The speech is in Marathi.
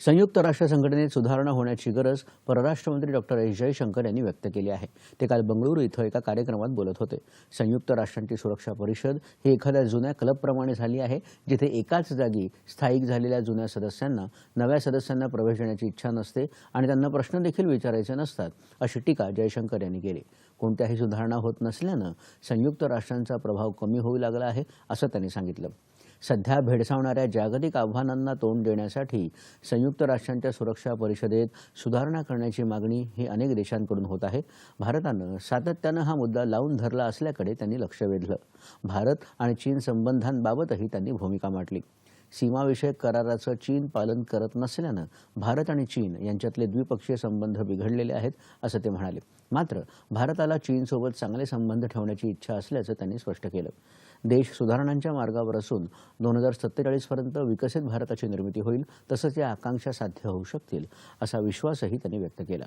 संयुक्त राष्ट्र संघटनेत सुधारणा होण्याची गरज परराष्ट्रमंत्री डॉक्टर एस. जयशंकर यांनी व्यक्त केली आहे. ते काल बंगळुरू इथं एका कार्यक्रमात बोलत होते. संयुक्त राष्ट्रांची सुरक्षा परिषद ही एखाद्या जुन्या क्लबप्रमाणे झाली आहे जिथे एकाच जागी स्थायिक झालेल्या जुन्या सदस्यांना नव्या सदस्यांना प्रवेश देण्याची इच्छा नसते आणि त्यांना प्रश्न देखील विचारायचे नसतात अशी टीका जयशंकर यांनी केली. कोणत्याही सुधारणा होत नसल्यानं संयुक्त राष्ट्रांचा प्रभाव कमी होऊ लागला आहे असं त्यांनी सांगितलं. सध्या भेडसावणाऱ्या जागतिक आव्हानांना तोंड देण्यासाठी संयुक्त राष्ट्रांच्या सुरक्षा परिषदेत सुधारणा करण्याची मागणी ही अनेक देशांकडून होत आहे. भारतानं सातत्यानं हा मुद्दा लावून धरला असल्याकडे त्यांनी लक्ष वेधलं. भारत आणि चीन संबंधांबाबतही त्यांनी भूमिका मांडली. सीमाविषयक कराराचं चीन पालन करत नसल्यानं भारत आणि चीन यांच्यातले द्विपक्षीय संबंध बिघडलेले आहेत असं ते म्हणाले. मात्र भारताला चीनसोबत चांगले संबंध ठेवण्याची इच्छा असल्याचं त्यांनी स्पष्ट केलं. देश सुधारणांच्या मार्गावर असून दोन हजार सत्तेचाळीसपर्यंत विकसित भारताची निर्मिती होईल तसंच या आकांक्षा साध्य होऊ शकतील असा विश्वासही त्यांनी व्यक्त केला.